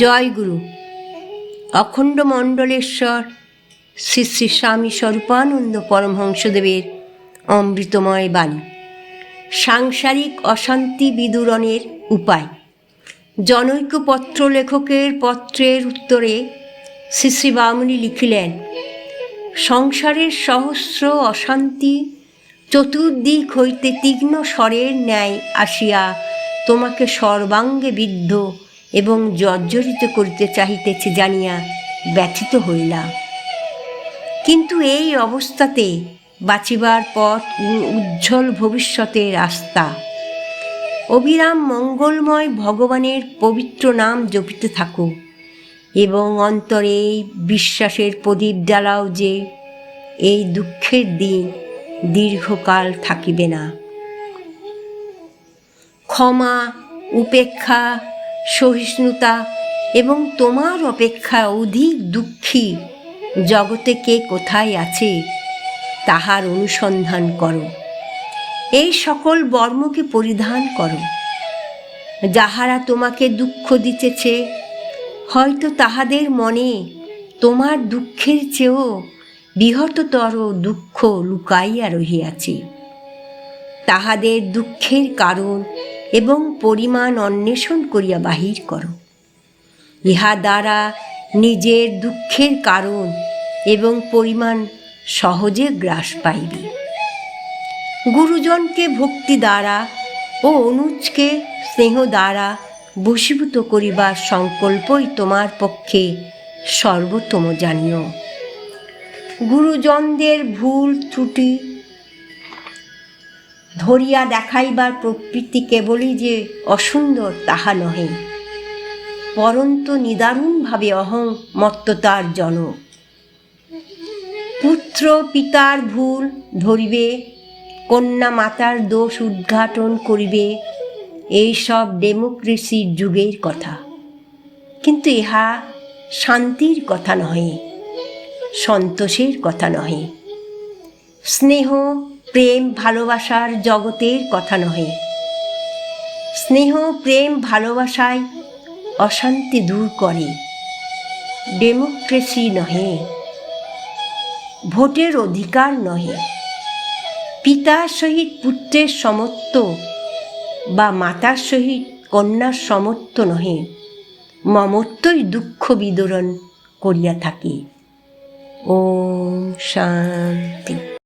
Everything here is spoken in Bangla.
জয় গুরু। অখণ্ড মণ্ডলেশ্বর, শ্রী শ্রী স্বামী স্বরূপানন্দ পরমহংসদেবের অমৃতময় বাণী। সাংসারিক অশান্তি বিদূরণের উপায়। জনৈক পত্র লেখকের পত্রের উত্তরে শ্রী শ্রী বামুনি লিখিলেন, সংসারের সহস্র অশান্তি চতুর্দিক হইতে তীক্ষ্ণ স্বরের ন্যায় আসিয়া তোমাকে সর্বাঙ্গে বিদ্ধ এবং জর্জরিত করিতে চাহিতেছে জানিয়া ব্যথিত হইলাম কিন্তু এই অবস্থাতে বাঁচিবার পথ উজ্জ্বল ভবিষ্যতের রাস্তা। অবিরাম মঙ্গলময় ভগবানের পবিত্র নাম জপিতে থাকো এবং অন্তরে বিশ্বাসের প্রদীপ জ্বালাও যে এই দুঃখের দিন দীর্ঘকাল থাকিবে না। ক্ষমা, উপেক্ষা সহিষ্ণুতা এবং তোমার অপেক্ষা অধিক দুঃখী। জগতে কে কোথায় আছে, তাহার অনুসন্ধান করো। এই সকল বর্মকে পরিধান করো। যাহারা তোমাকে দুঃখ দিতেছে, হয়তো তাহাদের মনে তোমার দুঃখের চেয়েও বৃহত্তর দুঃখ লুকাইয়া রহিয়াছে। তাহাদের দুঃখের কারণ এবং পরিমাণ অন্বেষণ করিয়া বাহির করো। ইহা দ্বারা নিজের দুঃখের কারণ এবং পরিমাণ সহজে গ্রাস পাইবে। গুরুজনকে ভক্তি দ্বারা ও অনুজকে স্নেহ দ্বারা বশীভূত করিবার সংকল্পই তোমার পক্ষে সর্বোত্তম জানিও। গুরুজনদের ভুল, ত্রুটি ধরিয়া দেখাইবার প্রবৃত্তি কেবলই যে অসুন্দর, তাহা নহে। পরন্তু নিদারুণভাবে অহং মত্ততার জনক। পুত্র পিতার ভুল ধরিবে, কন্যা মাতার দোষ উদ্ঘাটন করিবে এইসব ডেমোক্রেসির যুগের কথা। কিন্তু ইহা শান্তির কথা নহে, সন্তোষের কথা নহে। স্নেহ প্রেম ভালোবাসার জগতের কথা নহে। স্নেহ প্রেম ভালোবাসায় অশান্তি দূর করে। ডেমোক্রেসি নহে, ভোটের অধিকার নহে। পিতার সহিত পুত্রের সমত্ব বা মাতার সহিত কন্যার সমত্ব নহে। মমত্বই দুঃখ বিদরণ করিয়া থাকে। ও শান্তি।